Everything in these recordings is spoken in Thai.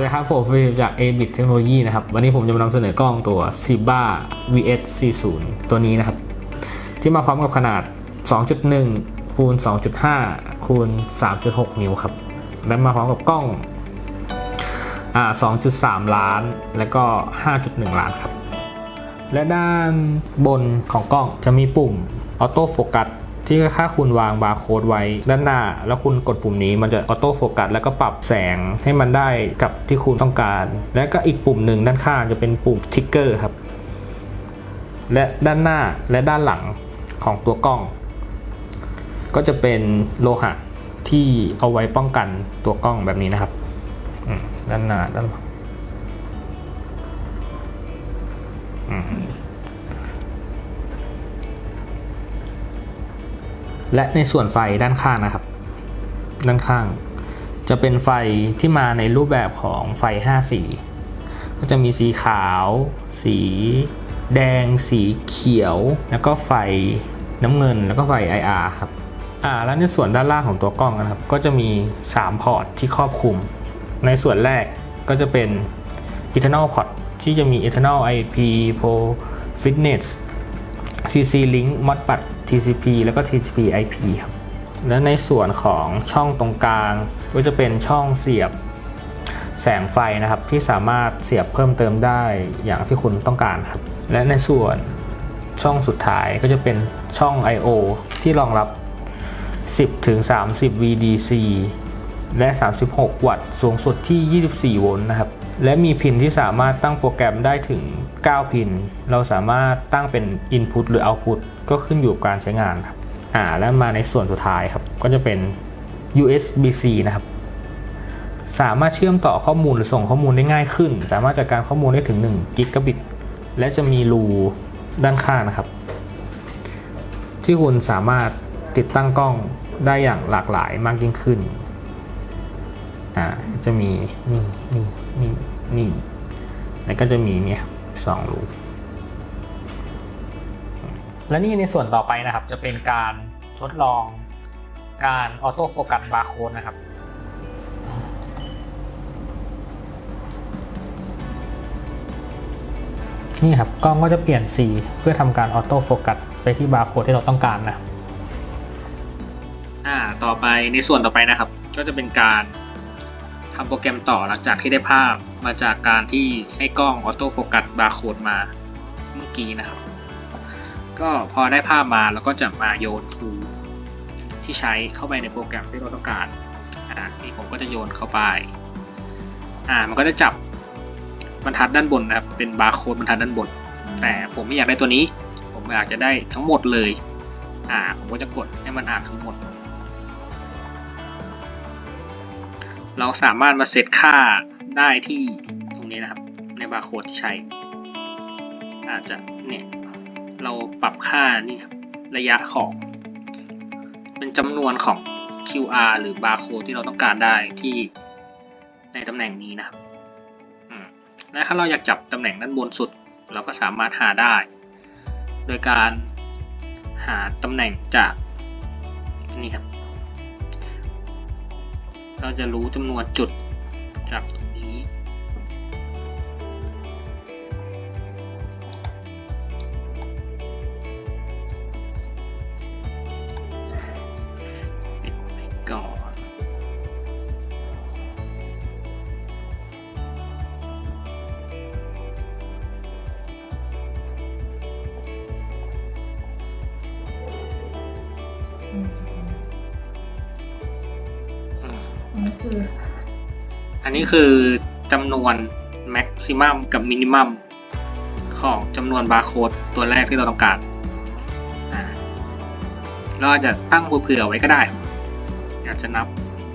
วัสดีครับผมฟิล์มจาก a b i t Technology นะครับ วันนี้ผมจะมานำเสนอกล้องตัว Shiba VS 40ตัวนี้นะครับ ที่มาพร้อมกับขนาด 2.1 คูณ 2.5 คูณ 3.6 นิ้วครับ และมาพร้อมกับกล้องอ่า2.3 ล้าน แล้วก็ 5.1 ล้านครับ และด้านบนของกล้องจะมีปุ่มออโต้โฟกัส ที่ถ้าคุณวางบาร์โค้ดไว้ด้านหน้า แล้วคุณกดปุ่มนี้มันจะออโต้โฟกัสแล้วก็ปรับแสงให้มันได้กับที่คุณต้องการ และก็อีกปุ่มหนึ่งด้านข้างจะเป็นปุ่มทิกเกอร์ครับ และด้านหน้าและด้านหลังของตัวกล้อง ก็จะเป็นโลหะที่เอาไว้ป้องกันตัวกล้องแบบนี้นะครับด้านหน้าด้านหลัง และในส่วนไฟด้านข้างนะครับ ด้านข้าง จะเป็นไฟที่มาในรูปแบบของไฟ 5 สี ก็จะมีสีขาว สีแดง สีเขียว แล้วก็ไฟน้ำเงิน แล้วก็ไฟ IR ครับอ่าแล้วในส่วนด้านล่างของตัวกล้องนะครับ ก็จะมี 3 พอร์ตที่ครอบคลุม ในส่วนแรกก็จะเป็น internal port ที่จะมี internal IP Pro Fitness CC Link Modbus TCP แล้วก็ TCP IP ครับ และในส่วนของช่องตรงกลาง ก็จะเป็นช่องเสียบแสงไฟนะครับที่สามารถเสียบเพิ่มเติมได้อย่างที่คุณต้องการครับ และในส่วนช่องสุดท้ายก็จะเป็นช่อง I/O ที่รองรับ 10ถึง30 VDC และ 36 วัตต์ สูงสุดที่ 24 โวลต์นะครับ และมีพินที่สามารถตั้งโปรแกรมได้ถึง 9 พิน เราสามารถตั้งเป็น Input หรือ Output ก็ขึ้นอยู่กับการใช้งานครับอ่าแล้วมาในส่วนสุดท้ายครับ ก็จะเป็น USB-C นะครับ สามารถเชื่อมต่อข้อมูลหรือส่งข้อมูลได้ง่ายขึ้น สามารถจัดการข้อมูลได้ถึง1กิกะบิต และจะมีรูด้านข้างนะครับ ที่คุณสามารถติดตั้งกล้องได้อย่างหลากหลายมากยิ่งขึ้น อ่า จะมีนี่นี่นี่นี่แล้วก็จะมีเนี่ย สองรูและนี่ในส่วนต่อไปนะครับ จะเป็นการทดลองการออโต้โฟกัสบาร์โค้ดนะครับนี่ครับกล้องก็จะเปลี่ยนสีเพื่อทำการออโต้โฟกัสไปที่บาร์โค้ดที่เราต้องการนะครับอ่าต่อไปในส่วนต่อไปนะครับ ก็จะเป็นการทำโปรแกรมต่อหลังจากที่ได้ภาพมาจากการที่ให้กล้องออโต้โฟกัสบาร์โค้ดมาเมื่อกี้นะครับ ก็พอได้ภาพมาแล้วก็จะมาโยนทูที่ใช้เข้าไปในโปรแกรมที่เราต้องการ อ่านี่ผมก็จะโยนเข้าไป อ่า มันก็จะจับบรรทัดด้านบนนะครับ เป็นบาร์โค้ดบรรทัดด้านบน แต่ผมไม่อยากได้ตัวนี้ ผมอยากจะได้ทั้งหมดเลย อ่า ผมก็จะกดให้มันอ่านทั้งหมด เราสามารถมาเซตค่าได้ที่ตรงนี้นะครับ ในบาร์โค้ดที่ใช้ อาจจะเนี่ยเราปรับค่านี่ครับระยะของ เป็นจำนวนของ QR หรือบาร์โค้ดที่เราต้องการได้ที่ในตำแหน่งนี้นะครับและถ้าเราอยากจับตำแหน่งด้านบนสุด เราก็สามารถหาได้ โดยการหาตำแหน่งจากนี่ครับ เราจะรู้จำนวนจุดจาก อันนี้คืออันนี้คือจำนวน maximum กับ minimum ของจำนวนบาร์โค้ดตัวแรกที่เราต้องการเราจะตั้งเผื่อๆไว้ก็ได้อยากจะนับ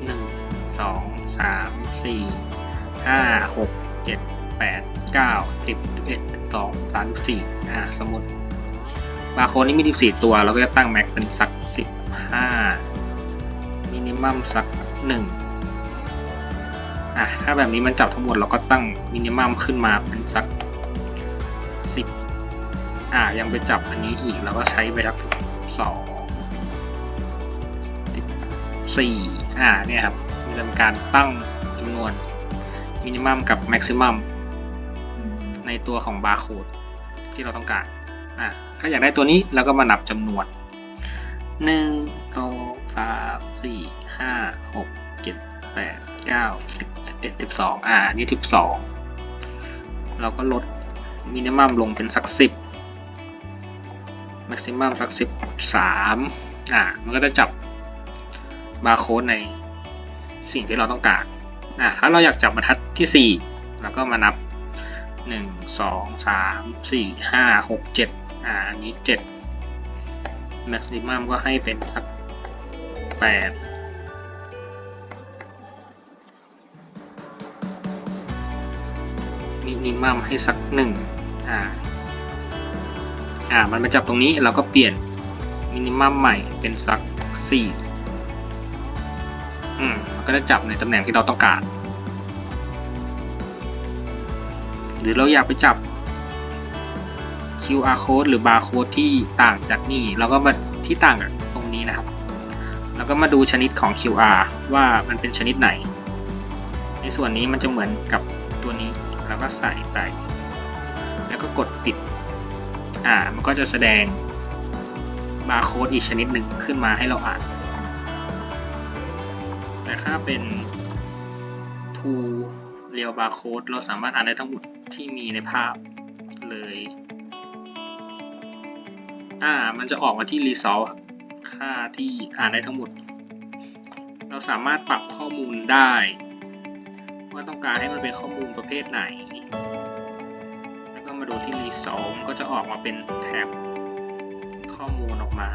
1 2 3 4 5 6 7 8 9 10 11 12 34อ่าสมมติบาร์โค้ดนี้มี 14 ตัว เราก็จะตั้งแม็กเป็นสัก 15 มินิมัมสัก 1 อะถ้าแบบนี้มันจับทั้งหมดเราก็ตั้งมินิมัมขึ้นมาเป็นสักสิบอะยังไปจับอันนี้อีกเราก็ใช้ไปสักสองสี่อ่าเนี่ยครับมันเป็นการตั้งจำนวนมินิมัมกับแม็กซิมัมในตัวของบาร์โค้ดที่เราต้องการอะถ้าอยากได้ตัวนี้เราก็มานับจำนวนหนึ่งสองสามสี่ห้าหกเจ็ดแปดเก้าสิบ เป็นสิบสองอ่านี่สิบสองเราก็ลดมินิมัมลงเป็นสักสิบแม็กซิมัมสักสิบสามอ่ามันก็จะจับบาร์โค้ดในสิ่งที่เราต้องการนะถ้าเราอยากจับบรรทัดที่ 4 แล้วก็มานับ 1 2 3 4 5 6 7อ่าอันนี้7 maximum ก็ให้เป็นสัก8 มินิมัมให้สักหนึ่งอ่าอ่ามันมาจับตรงนี้เราก็เปลี่ยนมินิมัมใหม่เป็นสักสี่อืมมันก็จะจับในตำแหน่งที่เราต้องการ หรือเราอยากไปจับ QR code หรือ barcode ที่ต่างจากนี่เราก็มาที่ต่างกับตรงนี้นะครับ แล้วก็มาดูชนิดของ QR ว่ามันเป็นชนิดไหน ในส่วนนี้มันจะเหมือนกับ แล้วก็ใส่ไป แล้วก็กดปิด อ่า มันก็จะแสดงบาร์โค้ดอีกชนิดหนึ่งขึ้นมาให้เราอ่าน แต่ถ้าเป็น to real barcode เราสามารถอ่านได้ทั้งหมดที่มีในภาพเลย อ่า มันจะออกมาที่ result ครับค่าที่อ่านได้ทั้งหมด เราสามารถปรับข้อมูลได้ ว่าต้องการให้มันเป็นข้อมูลประเภทไหน แล้วก็มาดูที่รีสโอมก็จะออกมาเป็นแท็บข้อมูลออกมา